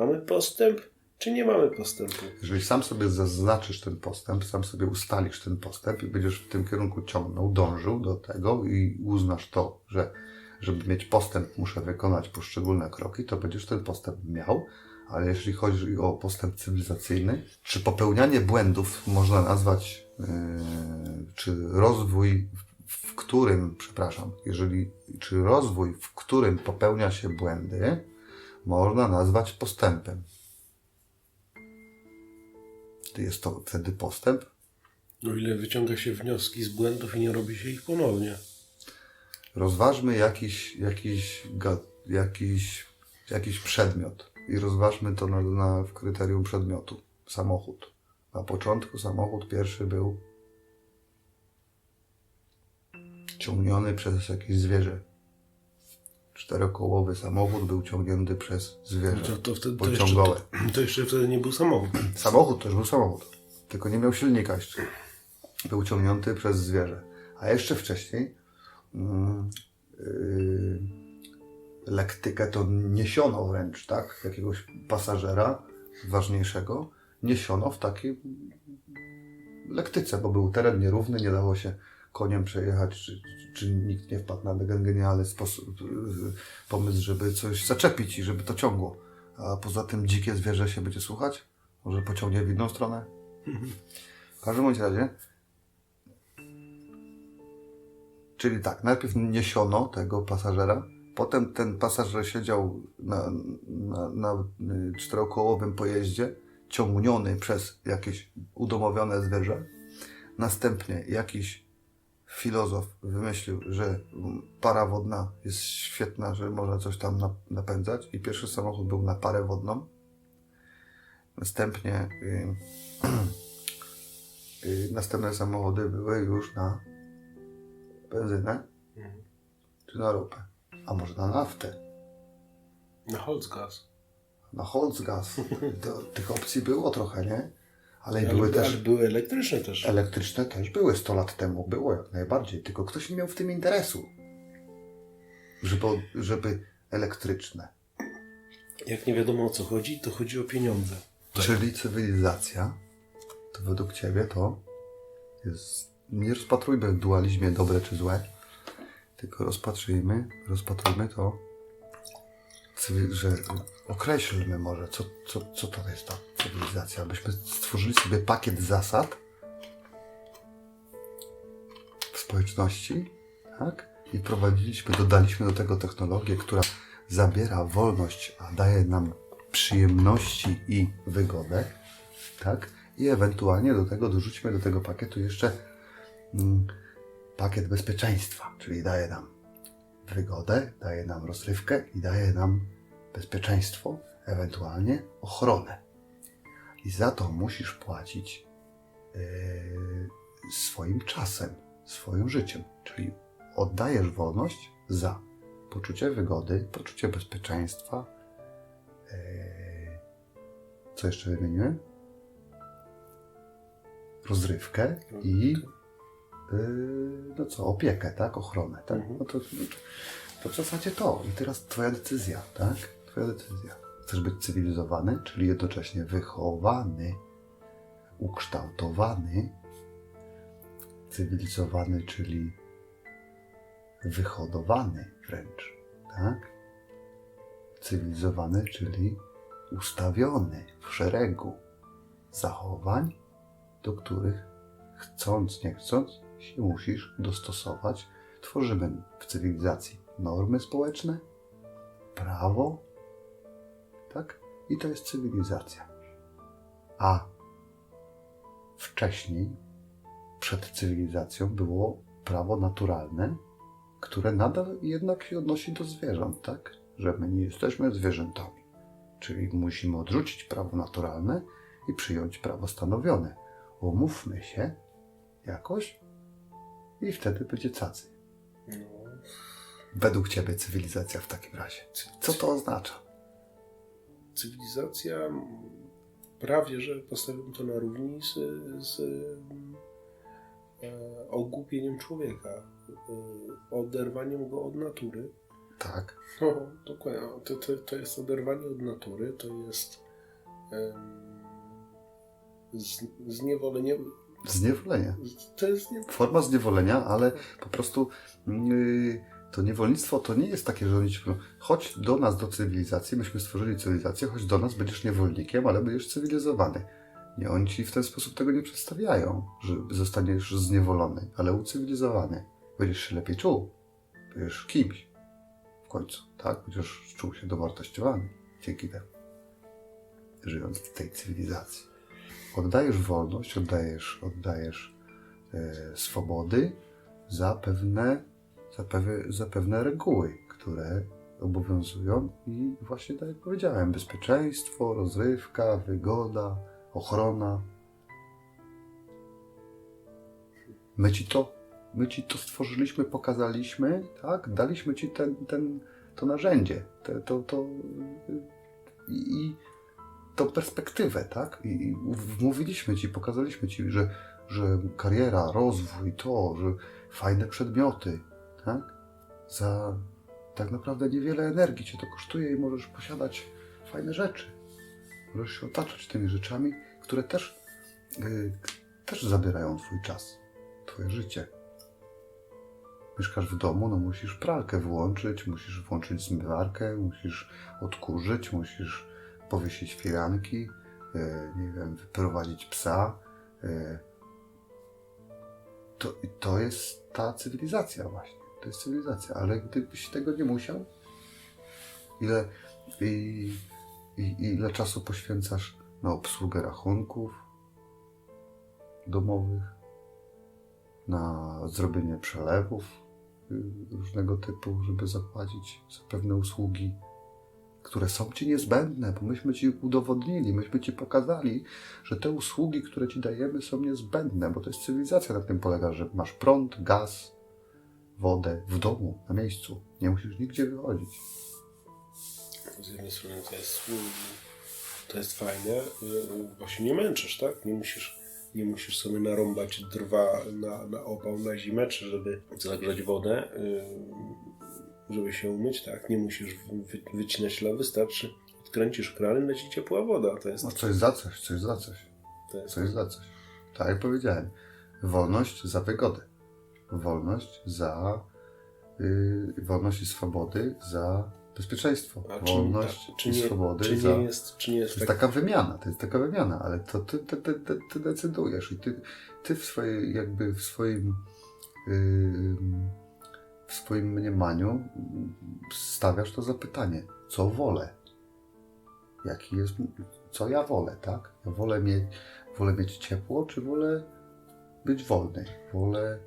Mamy postęp, czy nie mamy postępu? Jeżeli sam sobie zaznaczysz ten postęp, sam sobie ustalisz ten postęp i będziesz w tym kierunku ciągnął, dążył do tego i uznasz to, że żeby mieć postęp muszę wykonać poszczególne kroki, to będziesz ten postęp miał. Ale jeśli chodzi o postęp cywilizacyjny, czy popełnianie błędów można nazwać, yy, czy rozwój, w, którym, przepraszam, jeżeli, czy rozwój, w którym popełnia się błędy, można nazwać postępem. Jest to wtedy postęp? O ile wyciąga się wnioski z błędów i nie robi się ich ponownie. Rozważmy jakiś, jakiś, jakiś, jakiś przedmiot i rozważmy to na, na, w kryterium przedmiotu. Samochód. Na początku samochód pierwszy był ciągniony przez jakieś zwierzę. Czterokołowy samochód był ciągnięty przez zwierzę. To, to, wtedy, to, jeszcze, to, to jeszcze wtedy nie był samochód. Samochód też był samochód, tylko nie miał silnika jeszcze. Był ciągnięty przez zwierzę. A jeszcze wcześniej yy, lektykę to niesiono wręcz, tak? Jakiegoś pasażera ważniejszego niesiono w takiej lektyce, bo był teren nierówny, nie dało się koniem przejechać, czy, czy nikt nie wpadł na genialny sposób, yy, pomysł, żeby coś zaczepić i żeby to ciągło. A poza tym dzikie zwierzę się będzie słuchać? Może pociągnie w inną stronę? W każdym bądź razie. Czyli tak, najpierw niesiono tego pasażera, potem ten pasażer siedział na, na, na y, czterokołowym pojeździe, ciągniony przez jakieś udomowione zwierzę. Następnie jakiś filozof wymyślił, że para wodna jest świetna, że można coś tam na- napędzać i pierwszy samochód był na parę wodną. Następnie y, y, następne samochody były już na benzynę czy na ropę, a może na naftę, Na Holzgas. na Holzgas. To, tych opcji było trochę, nie? Ale Ale, były ale też były elektryczne też. elektryczne, też były 100 lat temu, było jak najbardziej, tylko ktoś nie miał w tym interesu, żeby, żeby elektryczne. Jak nie wiadomo o co chodzi, to chodzi o pieniądze. Czyli cywilizacja, to według Ciebie to jest... Nie rozpatrujmy w dualizmie dobre czy złe, tylko rozpatrzyjmy, rozpatrujmy to, że określmy może, co, co, co to jest ta cywilizacja, abyśmy stworzyli sobie pakiet zasad w społeczności, tak? I wprowadziliśmy, dodaliśmy do tego technologię, która zabiera wolność, a daje nam przyjemności i wygodę, tak? I ewentualnie do tego dorzućmy do tego pakietu jeszcze mm, pakiet bezpieczeństwa, czyli daje nam wygodę, daje nam rozrywkę i daje nam bezpieczeństwo, ewentualnie ochronę. I za to musisz płacić yy, swoim czasem, swoim życiem, czyli oddajesz wolność za poczucie wygody, poczucie bezpieczeństwa. Yy, co jeszcze wymieniłem? Rozrywkę i yy, no co, opiekę, tak? Ochronę, tak? Mhm. No to, to w zasadzie to. I teraz twoja decyzja, tak? Twoja decyzja. Chcesz być cywilizowany, czyli jednocześnie wychowany, ukształtowany, cywilizowany, czyli wyhodowany wręcz, tak? Cywilizowany, czyli ustawiony w szeregu zachowań, do których chcąc, nie chcąc, się musisz dostosować. Tworzymy w cywilizacji normy społeczne, prawo, tak? I to jest cywilizacja. A wcześniej, przed cywilizacją, było prawo naturalne, które nadal jednak się odnosi do zwierząt, tak? Że my nie jesteśmy zwierzętami. Czyli musimy odrzucić prawo naturalne i przyjąć prawo stanowione. Umówmy się jakoś i wtedy będzie cacy. No, Według Ciebie cywilizacja w takim razie. Co to oznacza? Cywilizacja prawie, że postawiam to na równi z, z e, ogłupieniem człowieka, e, oderwaniem go od natury Tak. No, dokładnie. To, to, to jest oderwanie od natury, to jest em, z, zniewolenie. Zniewolenie. To jest nie... Forma zniewolenia, ale po prostu yy, to niewolnictwo to nie jest takie, że oni ci mówią, chodź do nas, do cywilizacji, myśmy stworzyli cywilizację, chodź do nas, będziesz niewolnikiem, ale będziesz cywilizowany. Nie, oni ci w ten sposób tego nie przedstawiają, że zostaniesz zniewolony, ale ucywilizowany. Będziesz się lepiej czuł. Będziesz kimś. W końcu, tak? Będziesz czuł się dowartościowany dzięki temu. Żyjąc w tej cywilizacji. Oddajesz wolność, oddajesz, oddajesz e, swobody za pewne, za, pewne reguły, które obowiązują i właśnie tak jak powiedziałem, bezpieczeństwo, rozrywka, wygoda, ochrona. My ci to, my ci to stworzyliśmy, pokazaliśmy, tak? Daliśmy ci ten, ten, to narzędzie, te, to, to i, i tą perspektywę, tak? I, I wmówiliśmy ci, pokazaliśmy ci, że, że kariera, rozwój, to, że fajne przedmioty, tak? Za tak naprawdę niewiele energii cię to kosztuje i możesz posiadać fajne rzeczy. Możesz się otaczać tymi rzeczami, które też, yy, też zabierają twój czas, twoje życie. Mieszkasz w domu, no musisz pralkę włączyć, musisz włączyć zmywarkę, musisz odkurzyć, musisz powiesić firanki, yy, nie wiem, wyprowadzić psa. Yy. To, to jest ta cywilizacja właśnie. To jest cywilizacja, ale gdybyś tego nie musiał, ile, i, i, ile czasu poświęcasz na obsługę rachunków domowych, na zrobienie przelewów y, różnego typu, żeby zapłacić za pewne usługi, które są Ci niezbędne, bo myśmy Ci udowodnili, myśmy Ci pokazali, że te usługi, które Ci dajemy są niezbędne, bo to jest cywilizacja, na tym polega, że masz prąd, gaz, wodę w domu, na miejscu. Nie musisz nigdzie wychodzić. Z jednej strony to jest, mm, to jest fajne, y, bo się nie męczysz, tak? Nie musisz, nie musisz sobie narąbać drwa na, na opał na zimę, czy żeby zagrzać wodę, y, żeby się umyć, tak? Nie musisz wy, wycinać lew, wystarczy odkręcisz kran i leci ciepła woda. To jest, No coś za coś, coś za coś, to jest coś za coś. Tak jak powiedziałem, wolność za wygodę. Wolność za yy, wolność i swobody za bezpieczeństwo. A czy, wolność czy, i nie, swobody czy za... nie jest, czy nie jest To jest tak, taka wymiana, to jest taka wymiana, ale to ty, ty, ty, ty, ty decydujesz i ty, ty w swojej, jakby w swoim yy, w swoim mniemaniu stawiasz to zapytanie, co wolę? Jaki jest, co ja wolę, tak? Ja wolę mieć, wolę mieć ciepło, czy wolę być wolny? Wolę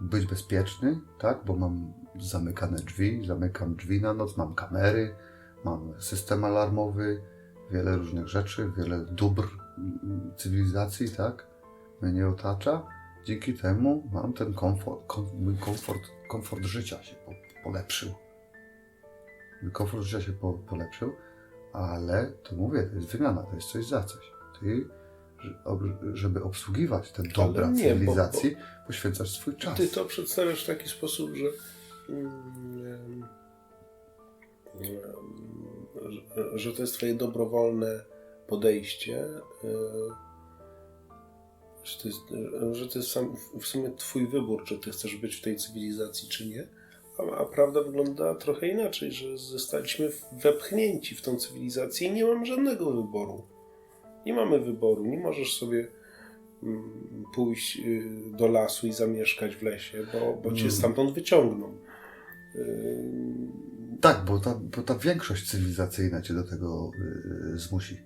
być bezpieczny, tak? Bo mam zamykane drzwi, zamykam drzwi na noc, mam kamery, mam system alarmowy, wiele różnych rzeczy, wiele dóbr cywilizacji, tak? Mnie otacza. Dzięki temu mam ten komfort, kom, mój komfort, komfort życia się po, polepszył. Mój komfort życia się po, polepszył, ale to mówię, to jest wymiana, to jest coś za coś. Ty, żeby obsługiwać te dobra nie, bo- cywilizacji, poświęcasz swój czas. Ty to przedstawiasz w taki sposób, że, mm, em, że, że to jest twoje dobrowolne podejście, e, że to jest, że to jest sam, w sumie twój wybór, czy ty chcesz być w tej cywilizacji, czy nie. A, a prawda wygląda trochę inaczej, że zostaliśmy wepchnięci w tą cywilizację i nie mamy żadnego wyboru. Nie mamy wyboru, nie możesz sobie mm, pójść y, do lasu i zamieszkać w lesie, bo, bo cię Mm. stamtąd wyciągną. Y, Tak, bo ta, bo ta większość cywilizacyjna cię do tego y, zmusi.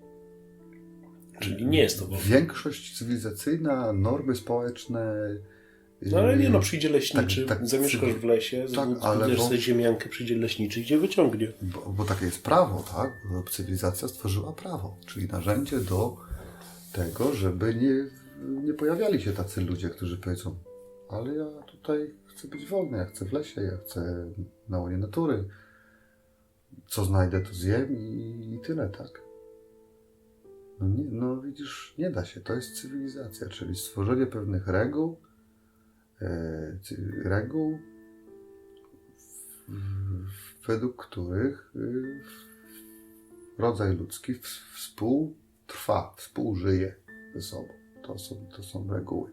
Czyli nie jest to wolne. Większość cywilizacyjna, normy społeczne. No ale nie no, przyjdzie leśniczy, tak, tak, zamieszkasz cywi- w lesie, tak, tak, ale bo- sobie ziemiankę, przyjdzie leśniczy, gdzie wyciągnie. Bo, bo takie jest prawo, tak? Bo cywilizacja stworzyła prawo, czyli narzędzie do tego, żeby nie, nie pojawiali się tacy ludzie, którzy powiedzą, ale ja tutaj chcę być wolny, ja chcę w lesie, ja chcę na łonie natury. Co znajdę, to zjem i, i tyle, tak? No, nie, no widzisz, nie da się. To jest cywilizacja, czyli stworzenie pewnych reguł, reguł w, w, według których y, rodzaj ludzki współtrwa, współżyje ze sobą. To są, to są reguły.